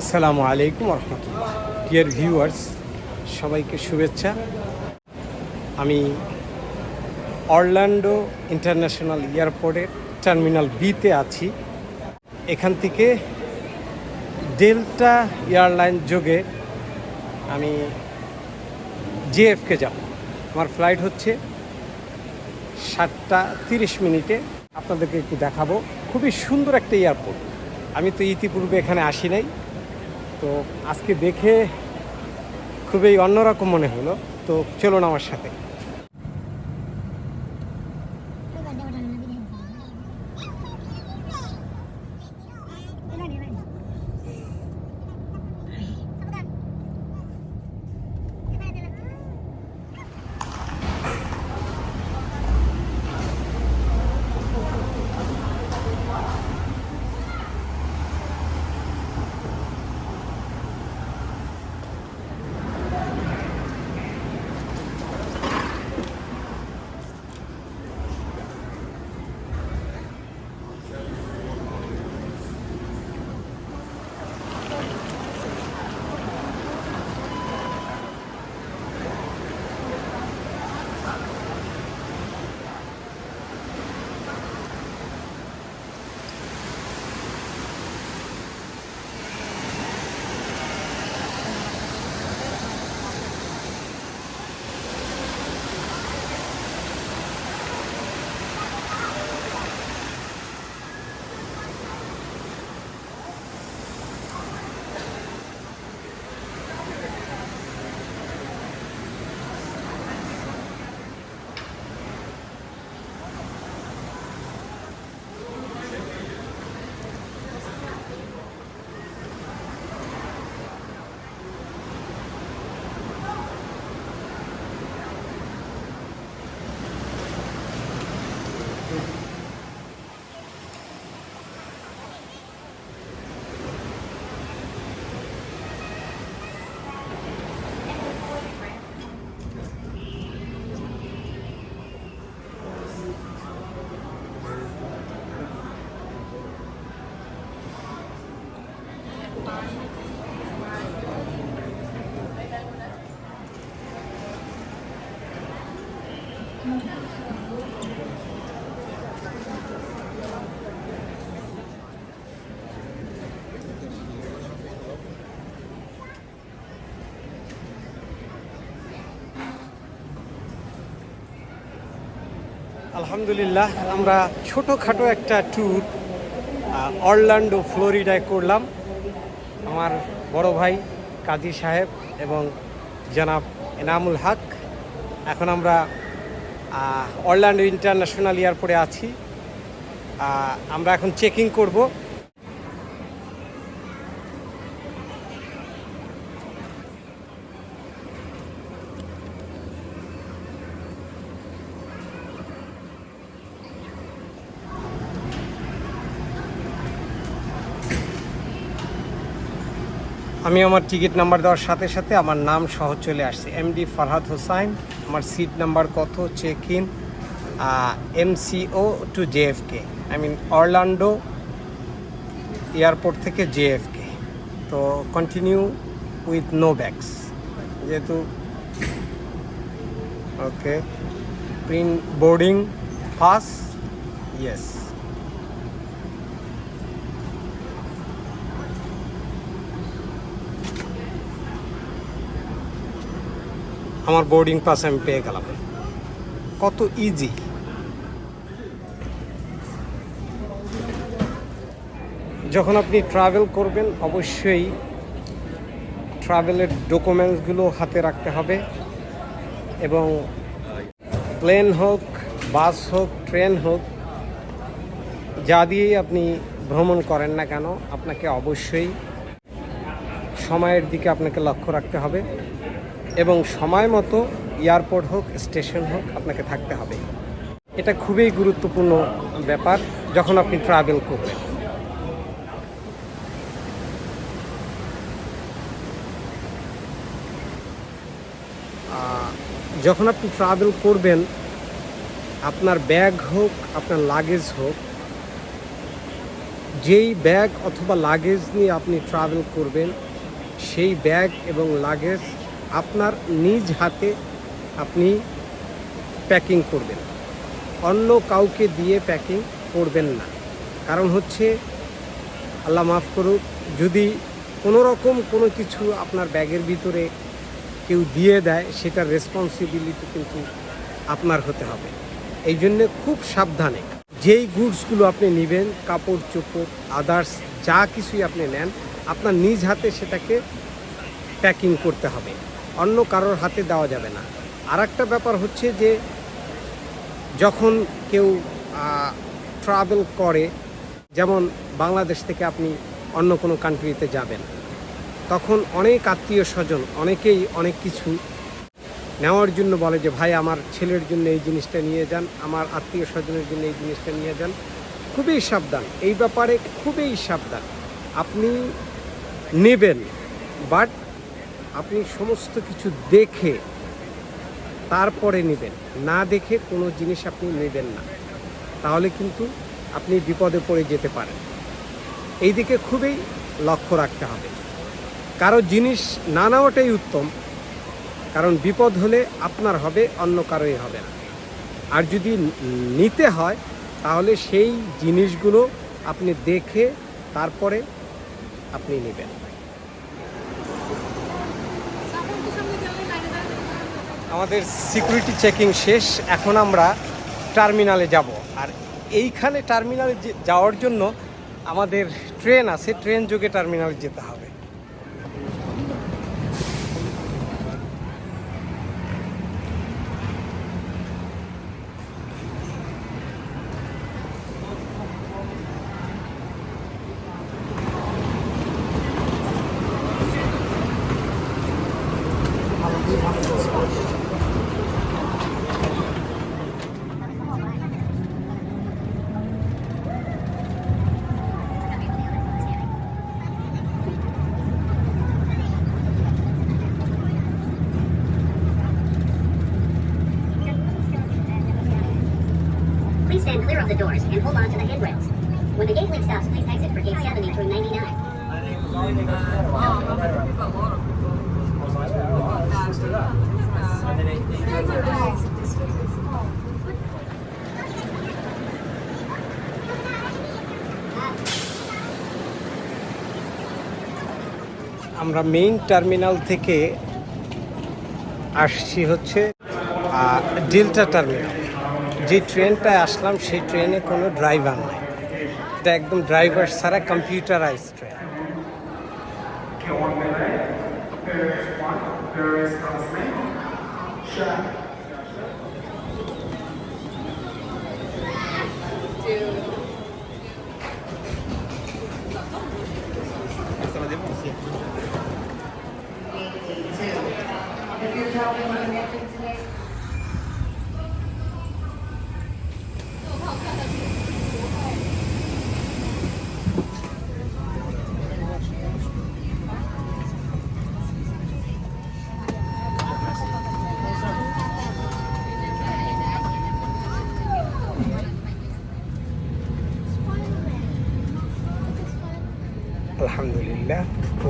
আসসালামু আলাইকুম রহমতুল্লাহ dear viewers সবাইকে শুভেচ্ছা। আমি অরল্যান্ডো ইন্টারন্যাশনাল এয়ারপোর্টের টার্মিনাল বিতে আছি। এখান থেকে ডেল্টা এয়ারলাইন যোগে আমি জেএফকে যাব। আমার ফ্লাইট হচ্ছে সাতটা তিরিশ মিনিটে। আপনাদেরকে একটু দেখাবো। খুবই সুন্দর একটা এয়ারপোর্ট। আমি তো ইতিপূর্বে এখানে আসি নাই। তো আজকে দেখে খুবই অন্যরকম মনে হলো। তো চলুন আমার সাথে। আলহামদুলিল্লাহ আমরা ছোটোখাটো একটা ট্যুর অরল্যান্ডো ফ্লোরিডায় করলাম। আমার বড় ভাই কাজী সাহেব এবং জনাব এনামুল হক। এখন আমরা অরল্যান্ডো ইন্টারন্যাশনাল এয়ারপোর্টে আছি। আমরা এখন চেকিং করব। আমি আমার টিকিট নাম্বার দেওয়ার সাথে সাথে আমার নাম সহ চলে আসছে। এমডি ফারহাদ হোসাইন আমার সিট নাম্বার কত? Check in MCO to JFK I mean Orlando airport থেকে জেএফকে তো কন্টিনিউ উইথ নো ব্যাগস যেহেতু okay print boarding pass yes আমার বোর্ডিং পাস আমি পেয়ে গেলাম। কত ইজি যখন আপনি ট্রাভেল করবেন, অবশ্যই ট্রাভেলের ডকুমেন্টসগুলো হাতে রাখতে হবে এবং প্লেন হোক বাস হোক ট্রেন হোক, যা দিয়েই আপনি ভ্রমণ করেন না কেন, আপনাকে অবশ্যই সময়ের দিকে আপনাকে লক্ষ্য রাখতে হবে। এবং সময় মতো এয়ারপোর্ট হোক, স্টেশন হোক, আপনাকে থাকতে হবে। এটা খুবই গুরুত্বপূর্ণ ব্যাপার যখন আপনি ট্রাভেল করবেন। যখন আপনি ট্রাভেল করবেন, আপনার ব্যাগ হোক, আপনার লাগেজ হোক, যেই ব্যাগ অথবা লাগেজ নিয়ে আপনি ট্রাভেল করবেন, সেই ব্যাগ এবং লাগেজ আপনার নিজ হাতে আপনি প্যাকিং করবেন। অন্য কাউকে দিয়ে প্যাকিং করবেন না। কারণ হচ্ছে, আল্লাহ মাফ করুক, যদি কোনো রকম কোনো কিছু আপনার ব্যাগের ভিতরে কেউ দিয়ে দেয়, সেটার রেসপন্সিবিলিটি কিন্তু আপনার হতে হবে। এই জন্যে খুব সাবধানে যেই গুডসগুলো আপনি নেবেন, কাপড়, চোপড় আদার্স যা কিছুই আপনি নেন, আপনার নিজ হাতে সেটাকে প্যাকিং করতে হবে। অন্য কারোর হাতে দেওয়া যাবে না। আর একটা ব্যাপার হচ্ছে যে, যখন কেউ ট্রাভেল করে, যেমন বাংলাদেশ থেকে আপনি অন্য কোনো কান্ট্রিতে যাবেন, তখন অনেক আত্মীয় স্বজন অনেকেই অনেক কিছু নেওয়ার জন্য বলে যে, ভাই, আমার ছেলের জন্য এই জিনিসটা নিয়ে যান, আমার আত্মীয় স্বজনের জন্য এই জিনিসটা নিয়ে যান। খুবই সাবধান। এই ব্যাপারে খুবই সাবধান। আপনি নেবেন বাট আপনি সমস্ত কিছু দেখে তারপরে নেবেন। না দেখে কোনো জিনিস আপনি নেবেন না। তাহলে কিন্তু আপনি বিপদে পড়ে যেতে পারেন। এই দিকে খুবই লক্ষ্য রাখতে হবে। কারও জিনিস না নেওয়াটাই উত্তম। কারণ বিপদ হলে আপনার হবে, অন্য কারোই হবে না। আর যদি নিতে হয়, তাহলে সেই জিনিসগুলো আপনি দেখে তারপরে আপনি নেবেন। আমাদের সিকিউরিটি চেকিং শেষ, এখন আমরা টার্মিনালে যাব। আর এইখানে টার্মিনালে যাওয়ার জন্য আমাদের ট্রেন আছে ট্রেন যোগে টার্মিনালে যেতে হবে। The doors and hold on to the handrails. When the gate link stops, please exit for gate 70 through 99. আমরা মেইন টার্মিনাল থেকে আসছি হচ্ছে ডেল্টা টার্মিনাল যে ট্রেনটায় আসলাম, সেই ট্রেনে কোনো ড্রাইভার নাই। এটা একদম ড্রাইভার ছাড়া কম্পিউটারাইজ ট্রেন। আলহামদুলিল্লাহ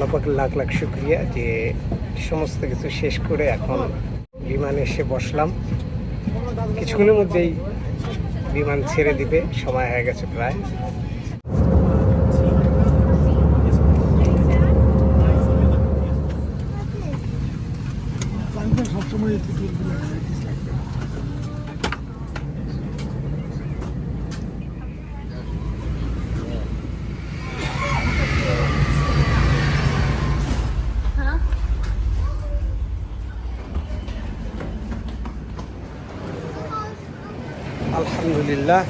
আল্লাহ পাকের লাখ লাখ শুক্রিয়া যে সমস্ত কিছু শেষ করে এখন বিমানে এসে বসলাম। কিছুক্ষণের মধ্যেই বিমান ছেড়ে দিবে, সময় হয়ে গেছে প্রায়। সবসময় আলহামদুলিল্লাহ।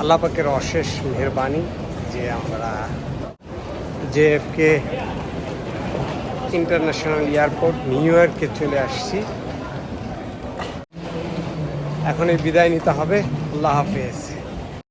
আল্লাহ পাকের অশেষ মেহরবানি যে আমরা জেএফকে ইন্টারন্যাশনাল এয়ারপোর্ট নিউ ইয়র্কে চলে আসছি। এখন এই বিদায় নিতে হবে। আল্লাহ হাফেজ।